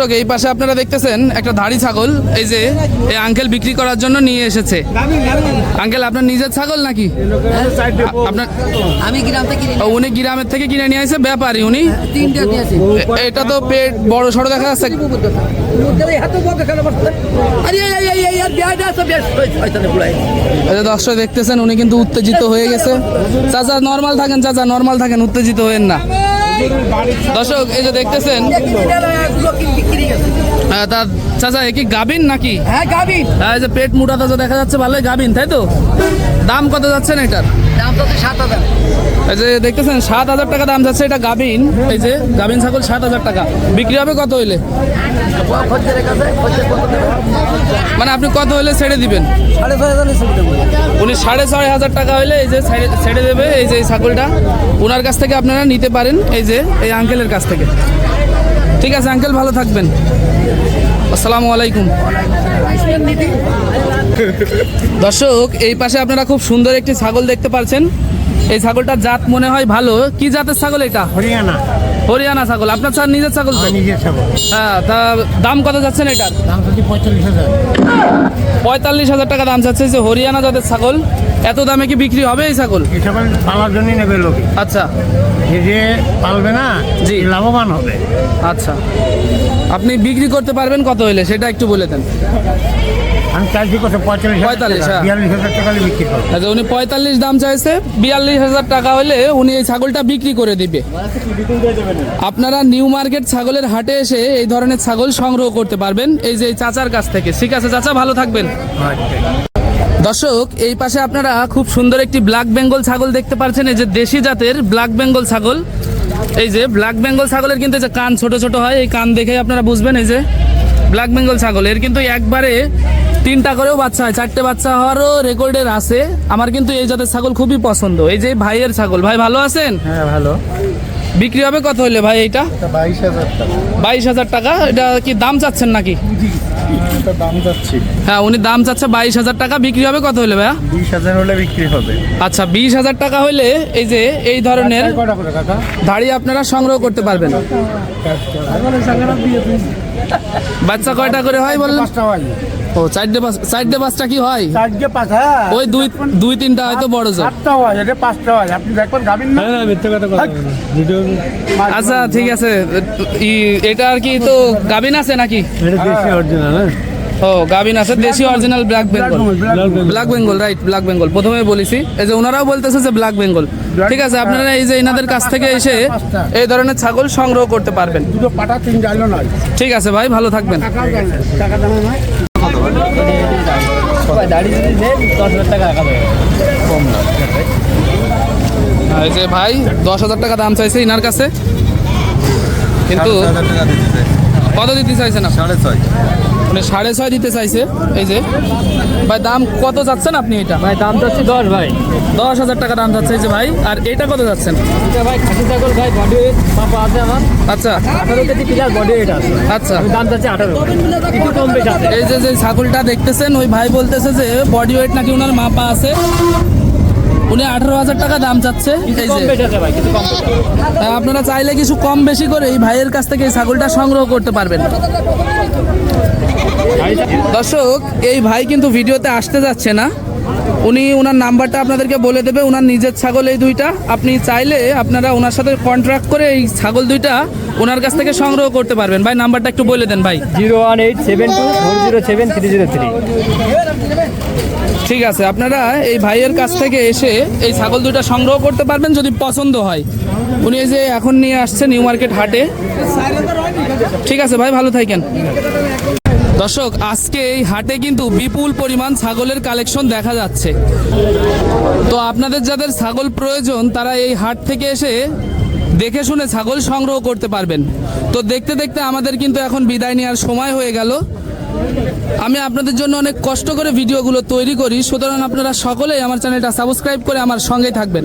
দর্শক এই পাশে আপনারা দেখতেছেন একটা ধাড়ি ছাগল এই যে এই আঙ্কেল বিক্রি করার জন্য নিয়ে এসেছে আঙ্কেল আপনার নিজের ছাগল নাকি আপনার আমি গ্রাম থেকে উনি গ্রামের থেকে কিনে নিয়ে আসে ব্যাপারী উনি তিনটা এটা তো পেট বড় সড়ো দেখা যাচ্ছে দর্শক দেখতেছেন উনি কিন্তু উত্তেজিত হয়ে গেছে চাচা নর্মাল থাকেন চাচা নর্মাল থাকেন উত্তেজিত হয়েন না দর্শক এই যে দেখতেছেন তা চাচা এ কি গাবিন নাকি? হ্যাঁ গাবিন হ্যাঁ, যে পেট মোটা তাজা দেখা যাচ্ছে ভালোই গাবিন তাই তো? দাম কত যাচ্ছেন এটার? দাম তো সাত হাজার। এই যে দেখতেছেন সাত হাজার টাকা দাম যাচ্ছে এটা গাবিন এই যে গাবিন ছাগল সাত হাজার টাকা। বিক্রি হবে কত হইলে? মানে আপনি কত হইলে ছেড়ে দিবেন? উনি সাড়ে ছয় হাজার টাকা হইলে এই যে ছেড়ে- দেবে এই যে ছাগলটা। ওনার কাছ থেকে আপনারা নিতে পারেন এই যে এই আঙ্কেলের কাছ থেকে। ঠিক আছে আঙ্কেল ভালো থাকবেন। আসসালামু আলাইকুম। দর্শক এই পাশে আপনারা খুব সুন্দর একটি ছাগল দেখতে পাচ্ছেন এই ছাগলটার জাত মনে হয় ভালো। কি জাতের ছাগল এটা? হরিয়ানা। হরিয়ানা ছাগল। আপনার স্যার নিজের ছাগল হ্যাঁ তা দাম কত যাচ্ছেন এটার? হাজার। পঁয়তাল্লিশ হাজার টাকা দাম চাচ্ছে যে হরিয়ানা জাতের ছাগল। এত দামে কি বিক্রি হবে এই ছাগল? এই ছাগল পালার জন্যই নেবে লোকে। আচ্ছা। যে যে পালবে না জি। লাভবান হবে। আচ্ছা। আপনি বিক্রি করতে পারবেন কত হলে সেটা একটু বলে দেন। আমি চাইছি কত? পঁয়তাল্লিশ পঁয়তাল্লিশ, হ্যাঁ। বিয়াল্লিশ হাজার টাকা হলে বিক্রি করবে। আচ্ছা উনি পঁয়তাল্লিশ দাম চাইছে বিয়াল্লিশ হাজার টাকা হলে উনি এই ছাগলটা বিক্রি করে দিবে। আপনারা নিউ মার্কেট ছাগলের হাটে এসে এই ধরনের ছাগল সংগ্রহ করতে পারবেন। এই যে এই চাচার কাছ থেকে। ঠিক আছে চাচা ভালো থাকবেন। দর্শক, এই পাশে আপনারা খুব সুন্দর একটি ব্ল্যাক বেঙ্গল ছাগল দেখতে পাচ্ছেন। এই যে দেশি জাতের ব্ল্যাক বেঙ্গল ছাগল। এই যে ব্ল্যাক বেঙ্গল ছাগলের কিন্তু যে কান ছোট ছোট হয়, এই কান দেখে আপনারা বুঝবেন এই যে ব্ল্যাক বেঙ্গল ছাগল। এর কিন্তু একবারে তিনটা করেও বাচ্চা হয়, চারটে বাচ্চা হওয়ারও রেকর্ডের আছে। আমার কিন্তু এই জাতের ছাগল খুবই পছন্দ। এই যে ভাইয়ের ছাগল। ভাই, ভালো আছেন? হ্যাঁ ভালো। বিক্রি হবে কত হলে ভাই এটা বাইশ হাজার টাকা। এটা কি দাম চাচ্ছেন নাকি? দাম হ্যাঁ উনি দাম চাচ্ছে বাইশ হাজার টাকা। বিক্রি হবে কত হলে ভাইয়া? বিশ হাজার হলে বিক্রি হবে। আচ্ছা বিশ হাজার টাকা হলে এই যে এই ধরনের দাড়ি আপনারা সংগ্রহ করতে পারবেন। বাচ্চা কয়টা করে হয় বললেন? হয়। ও চারটে পাঁচ চারটে পাঁচটা কি হয়? চারটে পাঁচ হ্যাঁ। ওই দুই দুই তিনটা হয়তো বড় জোর। আটটা হয় এটা পাঁচটা হয়। আপনি দেখবেন গাবিন না? আচ্ছা ঠিক আছে। ই- এটা আর কি তো গাবিন আছে নাকি? এটা দেশি অরিজিনাল হ্যাঁ। ও গাবিন আছে দেশি original black Bengal black Bengal right black Bengal প্রথমে বলেছি এই যে ওনারাও বলতেছে যে ব্ল্যাক বেঙ্গল ঠিক আছে আপনারা এই যে এনাদের কাছ থেকে এসে এই ধরনের ছাগল সংগ্রহ করতে পারবেন। দুটো পাটা তিন জানলো নয়। ঠিক আছে ভাই ভালো থাকবেন। দাড়ি যদি দেন দশ হাজার টাকা রাখা যাবে আর এই যে ভাই দশ হাজার টাকা দাম চাইছে ইনার কাছে। কিন্তু কত দিতে চাইছেন না সাড়ে ছয়। মানে সাড়ে ছয় দিতে চাইছে এই যে। ভাই দাম কত যাচ্ছেন আপনি এটা? ভাই দাম যাচ্ছে দশ ভাই। দশ হাজার টাকা দাম যাচ্ছে এই যে ভাই। আর এটা কত যাচ্ছেন? এটা ভাই খাসি ছাগল ভাই বডি ওয়েট পাপা আছে আমার। আচ্ছা। আঠারো কেজি প্লাস বডি ওয়েট আছে। আচ্ছা। দাম যাচ্ছে আঠারো। একটু কম বেশি এই যে যে ছাগলটা দেখতেছেন ওই ভাই বলতেছে যে বডি ওয়েট নাকি ওনার মাপা আছে। উনি আঠারো হাজার টাকা দাম চাচ্ছে আপনারা চাইলে কিছু কম বেশি করে এই ভাইয়ের কাছ থেকে এই ছাগলটা সংগ্রহ করতে পারবেন। দর্শক এই ভাই কিন্তু ভিডিওতে আসতে যাচ্ছে না। উনি ওনার নাম্বারটা আপনাদেরকে বলে দেবে ওনার নিজের ছাগল এই দুইটা। আপনি চাইলে আপনারা ওনার সাথে কন্ট্রাক্ট করে এই ছাগল দুইটা ওনার কাছ থেকে সংগ্রহ করতে পারবেন। ভাই নাম্বারটা একটু বলে দেন ভাই। Zero one eight seven two four zero seven three zero three. ঠিক আছে আপনারা এই ভাইয়ের কাছ থেকে এসে এই ছাগল দুইটা সংগ্রহ করতে পারবেন যদি পছন্দ হয়। উনি এই যে এখন নিয়ে আসছে নিউ মার্কেট হাটে। ঠিক আছে ভাই ভালো থাকেন। দর্শক, আজকে এই হাটে কিন্তু বিপুল পরিমাণ ছাগলের কালেকশন দেখা যাচ্ছে। তো আপনাদের যাদের ছাগল প্রয়োজন, তারা এই হাট থেকে এসে দেখে শুনে ছাগল সংগ্রহ করতে পারবেন। তো দেখতে দেখতে আমাদের কিন্তু এখন বিদায় নেওয়ার সময় হয়ে গেল। আমি আপনাদের জন্য অনেক কষ্ট করে ভিডিওগুলো তৈরি করি। সুতরাং আপনারা সকলেই আমার চ্যানেলটা সাবস্ক্রাইব করে আমার সঙ্গেই থাকবেন।